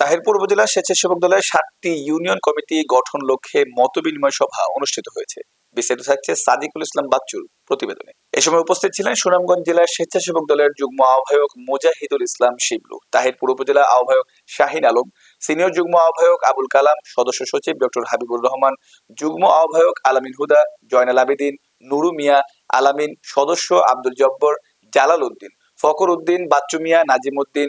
তাহিরপুর উপজেলা স্বেচ্ছাসেবক দলের সাতটি ইউনিয়ন কমিটি গঠন লক্ষ্যে মতবিনিময় সভা অনুষ্ঠিত হয়েছে। বিস্তারিত থাকছে সাদিকুল ইসলাম বাচ্চুর প্রতিবেদনে। এ সময় উপস্থিত ছিলেন সুনামগঞ্জ জেলার স্বেচ্ছাসেবক দলের যুগ্ম আহ্বায়ক মুজাহিদুল ইসলাম শিবলু তাহিরপুর উপজেলা আহ্বায়ক শাহিন আলম, সিনিয়র যুগ্ম আহ্বায়ক আবুল কালাম, সদস্য সচিব ডক্টর হাবিবুর রহমান, যুগ্ম আহ্বায়ক আলামিন হুদা, জয়নাল আবেদিন, নুরু মিয়া, আলামিন সদস্য আব্দুল জব্বর, জালাল উদ্দিন ফকর উদ্দিন, বাচ্চু মিয়া, নাজিম উদ্দিন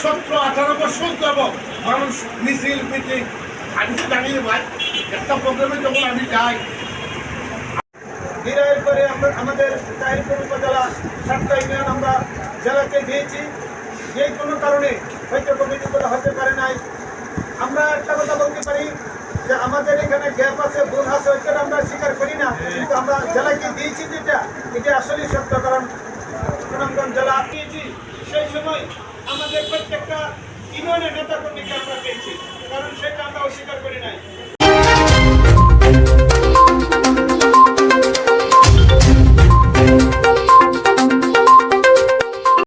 সতেরো আঠারো বছর যাব মানুষ মিছিল মিটিং আমি তো জানি ভাই একটা প্রোগ্রামে যখন আমি যাই বিনয়ের করে আমরা আমাদের তাহিরপুর উপজেলা সাতটা ইউনিয়ন আমরা জেলাকে দিয়েছি। যে কোনো কারণে হয়তো কমিটিগুলো হতে পারে নাই। আমরা একটা কথা বলতে পারি যে আমাদের এখানে গ্যাপ আছে ভুল আছে ওইটা আমরা স্বীকার করি না। কিন্তু আমরা জেলাকে দিয়েছি যেটা এটা আসলেই সত্য কারণ সুনামগঞ্জ জেলা। দিয়েছি সেই সময় আমাদের প্রত্যেকটা ইউনিয়নের নেতা কর্মীকে আমরা পেয়েছি কারণ সেটা আমরা অস্বীকার করি নাই।